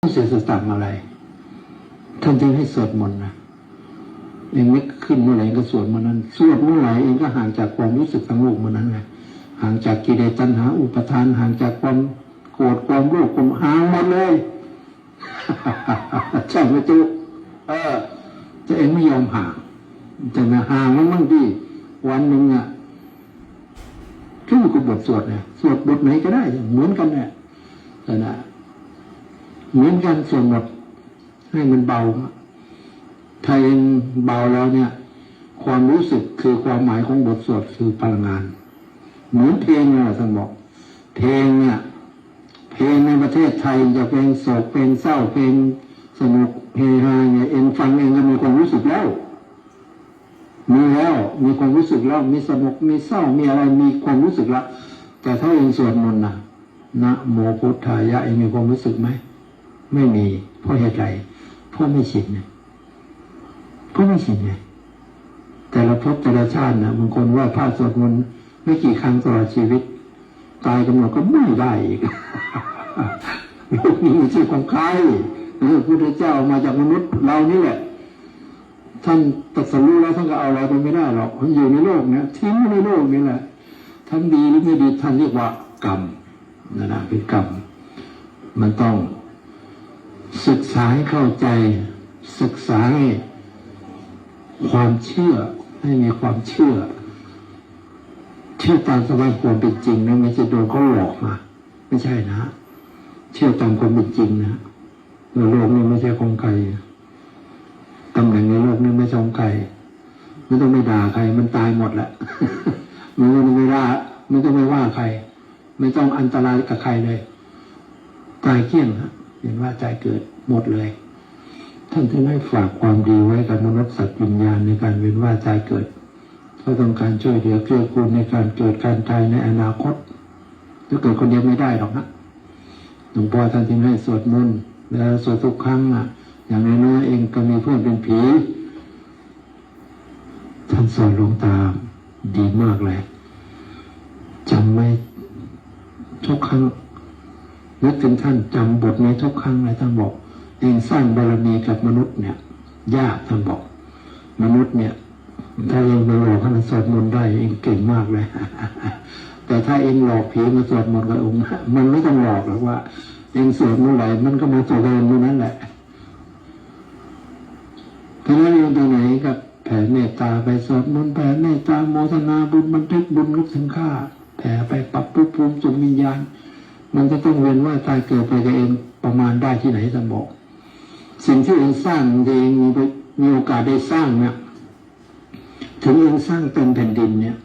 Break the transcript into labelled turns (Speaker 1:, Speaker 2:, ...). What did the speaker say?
Speaker 1: เสียสตังอะไร ท่านจึงให้สวดมนต์นะเองไม่ขึ้นเมื่อไหร่ก็สวดมื่อนั้น สวดเมื่อไหร่เองก็ห่างจากความรู้สึกทางโลกมื่อนั้นไงห่างจากกิเลสตัณหา อุปทาน ห่างจากความโกรธความโลภความห่างหมดเลยใช่ไหมจุเออจะเองไม่ยอมห่างจะมาห่างมันมั่งดีวันหนึ่งอะขึ้นกับบทสวดเนี่ยสวดบทไหนก็ได้ เหมือนกันเนี่ยนะ เหมือนกันส่วนหมดให้มันเบาถ้าเองเบาแล้วเนี่ย ความรู้สึกคือความหมายของบทสวดคือพลังงาน เหมือนเพลงนะท่านบอก เพลงเนี่ย เพลงในประเทศไทยจะเพลงโศกเพลงเศร้าเพลงสนุกเฮฮาเนี่ยเองฟังเองก็มีความรู้สึกแล้วมีแล้วมีความรู้สึกแล้วมีสนุกมีเศร้ามีอะไรมีความรู้สึกแล้วแต่ถ้าเองสวดมนต์นะนะโมพุทธายะเองมีความรู้สึกไหม ไม่มีเพราะเหตุไรเพราะไม่ชินไงเพราะไม่ชินไงแต่ละภพแต่ละชาตินะบางคนว่าพระสวดมนต์ไม่กี่ครั้งตลอดชีวิต ตายกำหนดก็ไม่ได้อีกโลกนี้ไม่ใช่ของใครพระพุทธเจ้ามาจากมนุษย์เรานี่แหละ ท่านตรัสรู้แล้วท่านก็เอาอะไรไปไม่ได้หรอกมันอยู่ในโลกเนี่ยทิ้งไว้ในโลกนี่แหละทั้งดีหรือไม่ดีท่านเรียกว่ากรรมนะนะเป็นกรรม มันต้อง ศึกษาให้เข้าใจ ศึกษาให้ความเชื่อให้มีความเชื่อ เชื่อตามสภาพความเป็นจริงนะไม่ใช่โดนเขาหลอกมาไม่ใช่นะ เชื่อตามความเป็นจริงนะว่าโลกนี้ไม่ใช่ของใครตำแหน่งในโลกนี้ไม่ใช่ของใครไม่ต้องไม่ด่าใคร มันตายหมดแหละมันไม่ต้องไม่ว่าไม่ต้องไม่ว่าใคร ไม่ต้องอันตรายกับใครเลย ตายเกลี้ยงฮะ เห็นว่าใจเกิดหมดเลย ท่านจึงให้ฝากความดีไว้กับมนุษย์สัตว์วิญญาณในการเว้นว่าใจเกิดเขาต้องการช่วยเหลือเกื้อกูลในการเกิดการตายในอนาคตถ้าเกิดคนเดียวไม่ได้หรอกนะหลวงพ่อท่านจึงให้สวดมนต์แล้วสวดทุกครั้งอะ อย่างน้อยๆเองก็มีเพื่อนเป็นผีท่านสอนหลวงตาดีมากเลยจำไม่ทุกครั้ง นึกถึงท่านจำบทนี้ทุกครั้งเลยท่านบอกเองสร้างบารมีกับมนุษย์เนี่ย ยากท่านบอก มนุษย์เนี่ย ถ้าเองไปหลอกให้มันสวดมนต์ได้เองเก่งมากเลย แต่ถ้าเองหลอกผีมาสวดมนต์กับองค์มันไม่ต้องหลอกหรอกว่า เองสวดเมื่อไหร่มันก็มาสวดเองเมื่อนั้นแหละเพราะฉะนั้นเองตรงไหนกับแผ่เมตตาไปสวดมนต์แผ่เมตตาโมทนาบุญบันทึกบุญนึกถึงข้าแผ่ไปปรับปรุงภูมิสุขวิญญาณ มันจะต้องเวียนว่าตายเกิดไปกับเองประมาณได้ที่ไหนท่านบอก สิ่งที่เองสร้างเองมีมีโอกาสได้สร้างเนี่ยถึงเองสร้างเต็มแผ่นดินเนี่ย